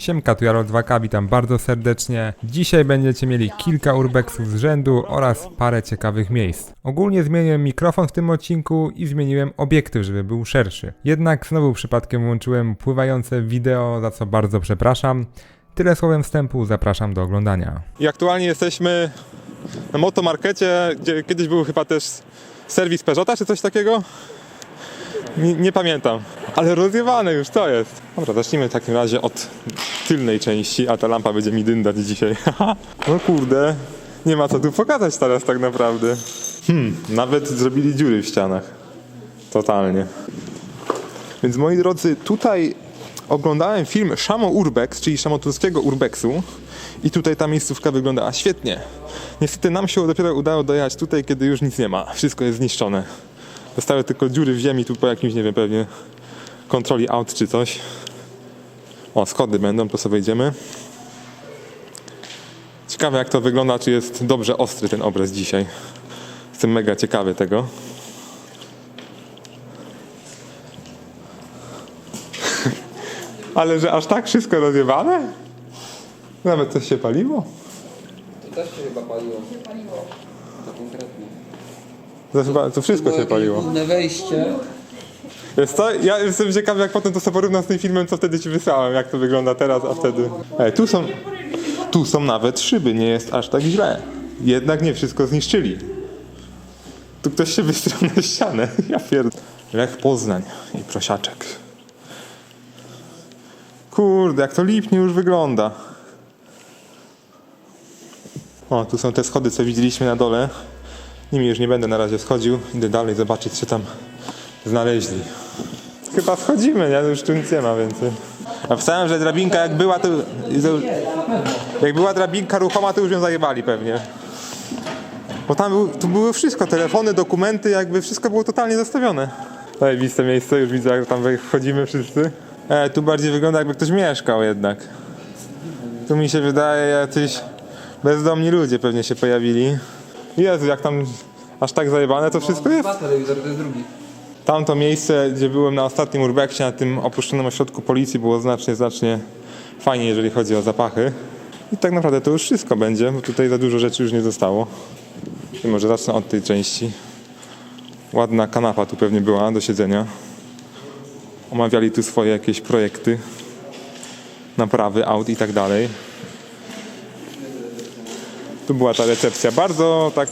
Siemka, tu Jarol 2K, witam bardzo serdecznie. Dzisiaj będziecie mieli kilka urbexów z rzędu oraz parę ciekawych miejsc. Ogólnie zmieniłem mikrofon w tym odcinku i zmieniłem obiektyw, żeby był szerszy. Jednak znowu przypadkiem włączyłem pływające wideo, za co bardzo przepraszam. Tyle słowem wstępu, zapraszam do oglądania. I aktualnie jesteśmy na motomarkecie, gdzie kiedyś był chyba też serwis Peugeota czy coś takiego. Nie, nie pamiętam, ale rozjewane już to jest. Dobra, zacznijmy w takim razie od tylnej części, a ta lampa będzie mi dyndać dzisiaj. no kurde, nie ma co tu pokazać teraz tak naprawdę. Hmm, nawet zrobili dziury w ścianach. Totalnie. Więc moi drodzy, tutaj oglądałem film Szamo Urbex, czyli szamoturskiego Urbexu i tutaj ta miejscówka wyglądała świetnie. Niestety nam się dopiero udało dojechać tutaj, kiedy już nic nie ma. Wszystko jest zniszczone. Zostały tylko dziury w ziemi tu po jakimś, nie wiem, pewnie kontroli aut czy coś. O, schody będą, to sobie idziemy. Ciekawe jak to wygląda, czy jest dobrze ostry ten obraz dzisiaj. Jestem mega ciekawy tego. Ale że aż tak wszystko rozjebane? Nawet coś się paliło? To też się chyba paliło. To konkretnie. To, chyba, to wszystko się paliło. główne wejście. Wiesz co, ja jestem ciekawy jak potem to sobie porównam z tym filmem, co wtedy ci wysłałem, jak to wygląda teraz, a wtedy... Ej, tu są, tu są nawet szyby, nie jest aż tak źle. Jednak nie wszystko zniszczyli. Tu ktoś się wystrał na ścianę, ja pierd... Lech Poznań i prosiaczek. Kurde, jak to lipnie już wygląda. O, tu są te schody, co widzieliśmy na dole. Nimi już nie będę na razie schodził. Idę dalej zobaczyć, co tam znaleźli. Chyba schodzimy, nie? Już tu nic nie ma więcej. A wstałem, że drabinka jak była, to... Jak była drabinka ruchoma, to już ją zajebali pewnie. Bo tam był, tu było wszystko, telefony, dokumenty, jakby wszystko było totalnie zostawione. Zajebiste miejsce, już widzę jak tam wchodzimy wszyscy. E, tu bardziej wygląda jakby ktoś mieszkał jednak. Tu mi się wydaje jacyś bezdomni ludzie pewnie się pojawili. Jezu, jak tam aż tak zajebane to wszystko jest. Dwa to jest drugi. Tamto miejsce, gdzie byłem na ostatnim urbexie, na tym opuszczonym ośrodku policji, było znacznie, znacznie fajniej, jeżeli chodzi o zapachy. I tak naprawdę to już wszystko będzie, bo tutaj za dużo rzeczy już nie zostało. I może zacznę od tej części. Ładna kanapa tu pewnie była do siedzenia. Omawiali tu swoje jakieś projekty, naprawy aut i tak dalej. Tu była ta recepcja, bardzo tak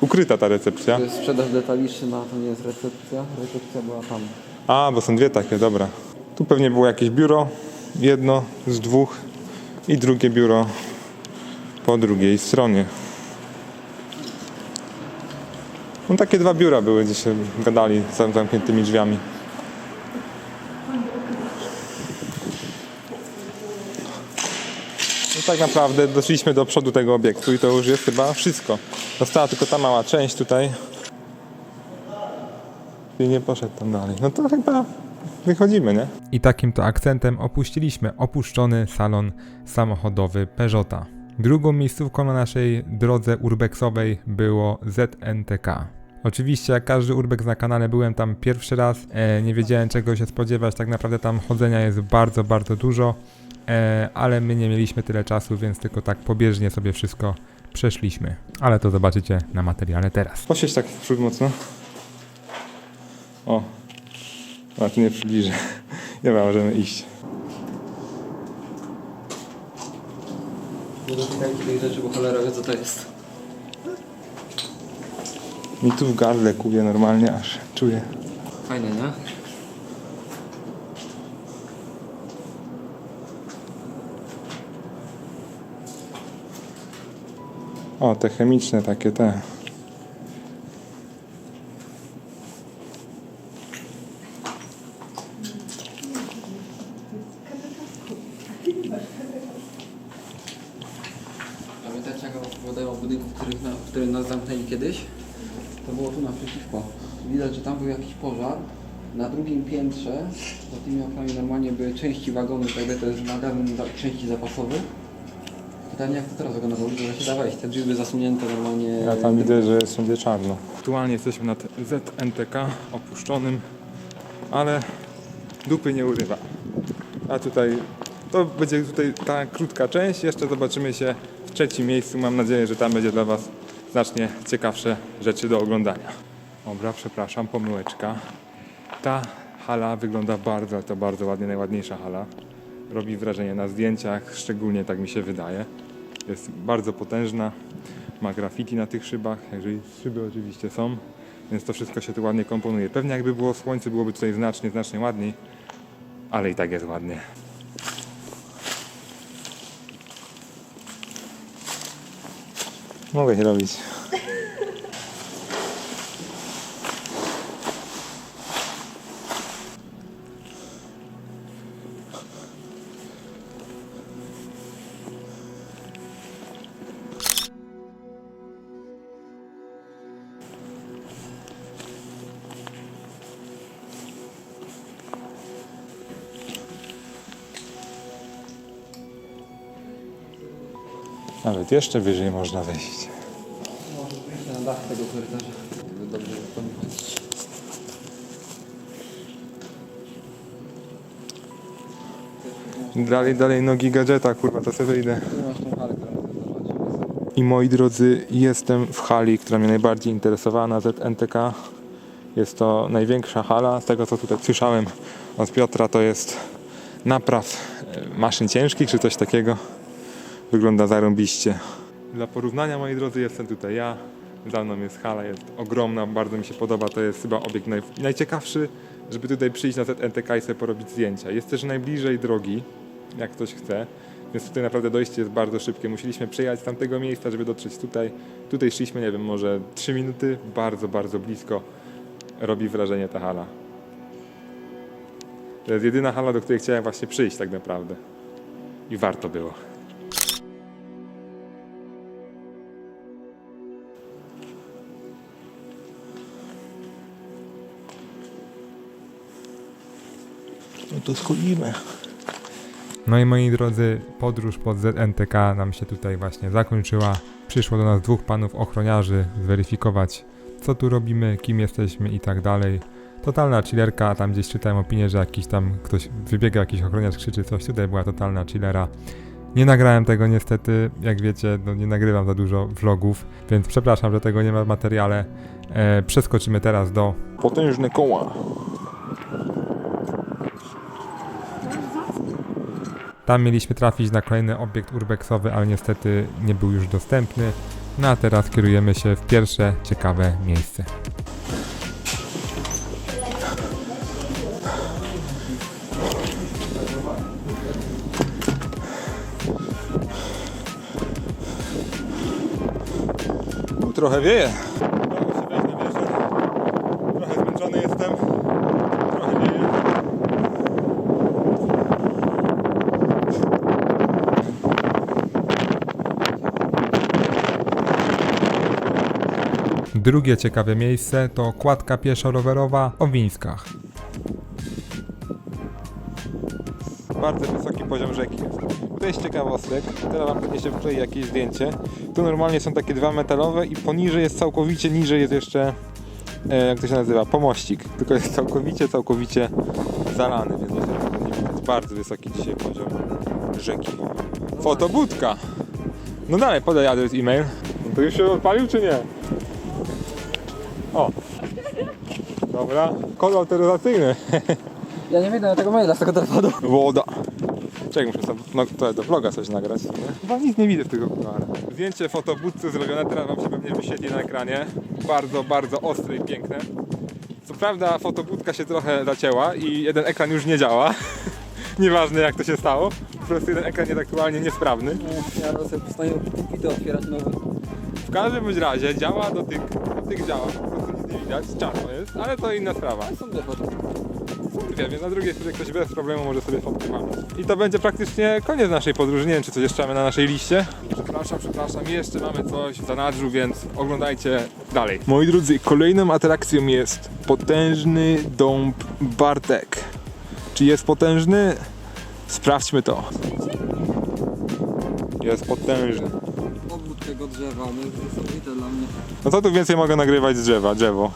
ukryta ta recepcja. To jest sprzedaż detaliczna, to nie jest recepcja. Recepcja była tam. A, bo są dwie takie, dobra. Tu pewnie było jakieś biuro, jedno z dwóch i drugie biuro po drugiej stronie. No takie dwa biura były, gdzie się gadali z zamkniętymi drzwiami. Tak naprawdę doszliśmy do przodu tego obiektu i to już jest chyba wszystko. Została tylko ta mała część tutaj, i nie poszedł tam dalej. No to chyba wychodzimy, nie? I takim to akcentem opuściliśmy opuszczony salon samochodowy Peugeota. Drugą miejscówką na naszej drodze urbexowej było ZNTK. Oczywiście, jak każdy urbex na kanale, byłem tam pierwszy raz. E, nie wiedziałem czego się spodziewać. Tak naprawdę tam chodzenia jest bardzo, bardzo dużo. E, ale my nie mieliśmy tyle czasu, więc tylko tak pobieżnie sobie wszystko przeszliśmy. Ale to zobaczycie na materiale teraz. Posiedź tak w przód mocno. O, a tu nie przybliżę. Dobra, możemy iść. Nie dotykajcie tej rzeczy, bo cholera wie co to jest. Mi tu w gardle kubie normalnie aż czuję. Fajne, nie? O, te chemiczne takie te. Pamiętacie jak opowiadają o budynku, których na, w którym nas zamknęli kiedyś? To było tu naprzeciwko. Widać, że tam był jakiś pożar. Na drugim piętrze, za tymi oknami normalnie były części wagonów, jakby to jest magazyn za, części zapasowy. Pytanie jak to teraz wygląda, bo że się da wejść. Te drzwi były zasunięte normalnie. Ja tam widzę, że jest wszędzie czarno. Aktualnie jesteśmy nad ZNTK opuszczonym, ale dupy nie urywa. A tutaj To będzie tutaj ta krótka część. Jeszcze zobaczymy się w trzecim miejscu. Mam nadzieję, że tam będzie dla Was znacznie ciekawsze rzeczy do oglądania. Dobra, przepraszam, pomyłeczka. Ta hala wygląda bardzo, ale to bardzo ładnie, najładniejsza hala. Robi wrażenie na zdjęciach, szczególnie tak mi się wydaje. Jest bardzo potężna, ma graffiti na tych szybach, jeżeli szyby oczywiście są, więc to wszystko się tu ładnie komponuje. Pewnie jakby było słońce, byłoby tutaj znacznie, znacznie ładniej, ale i tak jest ładnie. Mogę się robić. Nawet jeszcze wyżej można wejść. Może wyjść na dach tego korytarza. Dobrze zapamiętać. Dalej, dalej nogi gadżeta, kurwa, to sobie wyjdę. I moi drodzy, jestem w hali, która mnie najbardziej interesowała na ZNTK. Jest to największa hala. Z tego co tutaj słyszałem od Piotra, to jest napraw e, maszyn ciężkich czy coś takiego. Wygląda zarąbiście. Dla porównania, moi drodzy, jestem tutaj ja. Za mną jest hala, jest ogromna, bardzo mi się podoba. To jest chyba obiekt naj, najciekawszy, żeby tutaj przyjść na ZNTK i sobie porobić zdjęcia. Jest też najbliżej drogi, jak ktoś chce. Więc tutaj naprawdę dojście jest bardzo szybkie. Musieliśmy przejechać z tamtego miejsca, żeby dotrzeć tutaj. Tutaj szliśmy, nie wiem, może 3 minuty. Bardzo, bardzo blisko. Robi wrażenie ta hala. To jest jedyna hala, do której chciałem właśnie przyjść tak naprawdę. I warto było. To schodzimy. No i moi drodzy, podróż pod ZNTK nam się tutaj właśnie zakończyła. Przyszło do nas dwóch panów ochroniarzy zweryfikować, co tu robimy, kim jesteśmy i tak dalej. Totalna chillerka, tam gdzieś czytałem opinię, że jakiś tam ktoś wybiega, jakiś ochroniarz krzyczy coś, tutaj była totalna chillera. Nie nagrałem tego niestety, jak wiecie, no nie nagrywam za dużo vlogów, więc przepraszam, że tego nie ma w materiale. E, przeskoczymy teraz do Potężne koła. Tam mieliśmy trafić na kolejny obiekt urbexowy, ale niestety nie był już dostępny. No a teraz kierujemy się w pierwsze ciekawe miejsce. Trochę wieje. Trochę zmęczony jestem. Trochę wieje. Drugie ciekawe miejsce to kładka pieszo-rowerowa o Wińskach. Bardzo wysoki poziom rzeki jest. Tutaj jest ciekawostek. Teraz wam pewnie się wklei jakieś zdjęcie. Tu normalnie są takie dwa metalowe i poniżej jest całkowicie, niżej jest jeszcze, e, jak to się nazywa, pomościk. Tylko jest całkowicie, całkowicie zalany, więc widać. Bardzo wysoki dzisiaj poziom rzeki. Fotobudka! No dalej, podaj adres e-mail. No to już się odpalił czy nie? O! Dobra, kod autoryzacyjny. Ja nie na tego maila z tego telefonu. Woda. Czekaj, muszę sobie no, to do vloga coś nagrać. Nie? Chyba nic nie widzę w tego okulara. Zdjęcie fotobudcy zrobione, teraz wam się pewnie wyświetli na ekranie. Bardzo, bardzo ostre i piękne. Co prawda fotobudka się trochę zacięła i jeden ekran już nie działa. Nieważne jak to się stało. Po prostu jeden ekran jest aktualnie niesprawny. Ja teraz sobie postaję pity otwierać nowe. W każdym bądź razie działa dotyk, dotyk działa, widać, czarno jest, ale to inna sprawa. Są więc na drugiej stronie ktoś bez problemu może sobie mamy. I to będzie praktycznie koniec naszej podróży, nie wiem czy coś jeszcze mamy na naszej liście. Przepraszam, przepraszam, jeszcze mamy coś w zanadrzu, więc oglądajcie dalej. Moi drodzy, kolejną atrakcją jest potężny dąb Bartek. Czy jest potężny? Sprawdźmy to. Jest potężny. Tego drzewa, no jest niesamowite dla mnie. No co tu więcej mogę nagrywać z drzewa? Drzewo.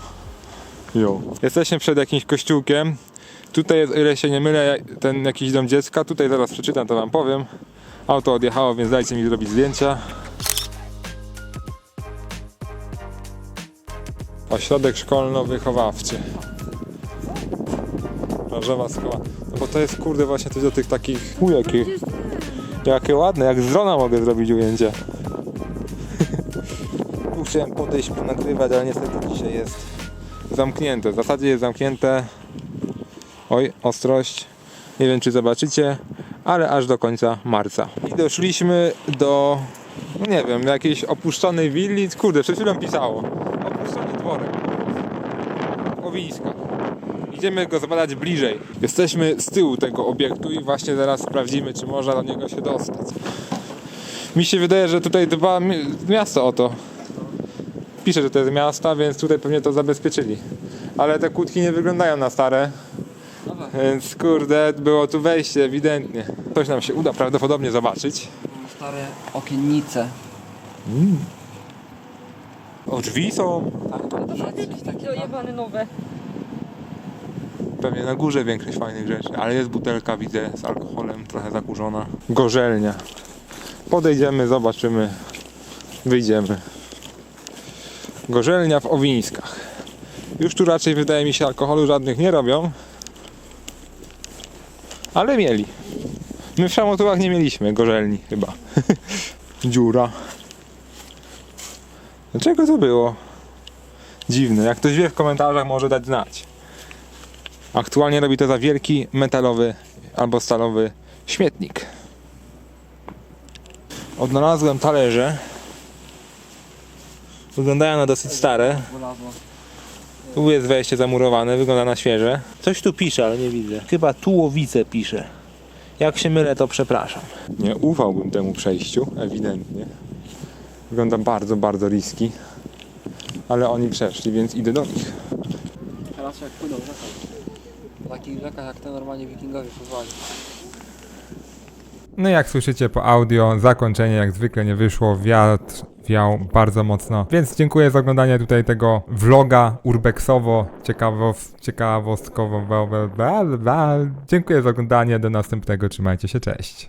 Jo. Jesteśmy przed jakimś kościółkiem. Tutaj jest, o ile się nie mylę, ten jakiś dom dziecka. Tutaj zaraz przeczytam, to wam powiem. Auto odjechało, więc dajcie mi zrobić zdjęcia. Ośrodek szkolno-wychowawczy. Plażowa szkoła. No bo to jest kurde właśnie coś do tych takich... U, jakie, jakie ładne, jak z drona mogę zrobić ujęcie. Chciałem podejść, nagrywać, ale niestety dzisiaj jest zamknięte. W zasadzie jest zamknięte. Oj, ostrość. Nie wiem czy zobaczycie, ale aż do końca marca. I doszliśmy do, no nie wiem, jakiejś opuszczonej willi. Kurde, przed chwilą pisało. Opuszczony dworek. Owińska. Idziemy go zbadać bliżej. Jesteśmy z tyłu tego obiektu i właśnie zaraz sprawdzimy, czy można do niego się dostać. Mi się wydaje, że tutaj dba mi- miasto o to. Pisze, że to jest miasta, więc tutaj pewnie to zabezpieczyli. Ale te kłódki nie wyglądają na stare, więc kurde, było tu wejście ewidentnie. Coś nam się uda prawdopodobnie zobaczyć. Stare okiennice. O, drzwi są Tak, ale to jest jakieś takie... Dojebane nowe. pewnie na górze większość fajnych rzeczy, ale jest butelka, widzę, z alkoholem, trochę zakurzona. Gorzelnia. Podejdziemy, zobaczymy, wyjdziemy. Gorzelnia w Owińskach. Już tu raczej wydaje mi się alkoholu żadnych nie robią. Ale mieli. My w Szamotułach nie mieliśmy gorzelni chyba. Dziura. Dlaczego to było? Dziwne. Jak ktoś wie w komentarzach może dać znać. Aktualnie robi to za wielki metalowy albo stalowy śmietnik. Odnalazłem talerze. Wyglądają na dosyć stare. Tu jest wejście zamurowane, wygląda na świeże. Coś tu pisze, ale nie widzę. Chyba tułowice pisze. Jak się mylę, to przepraszam. Nie ufałbym temu przejściu, ewidentnie. Wygląda bardzo, bardzo riski. Ale oni przeszli, więc idę do nich. Teraz jak płyną rzeką. Po takich rzekach jak te normalnie wikingowie pływali. No jak słyszycie po audio, zakończenie jak zwykle nie wyszło, wiatr wiał bardzo mocno. Więc dziękuję za oglądanie tutaj tego vloga urbexowo, ciekawostkowo. Dziękuję za oglądanie, do następnego, trzymajcie się, cześć.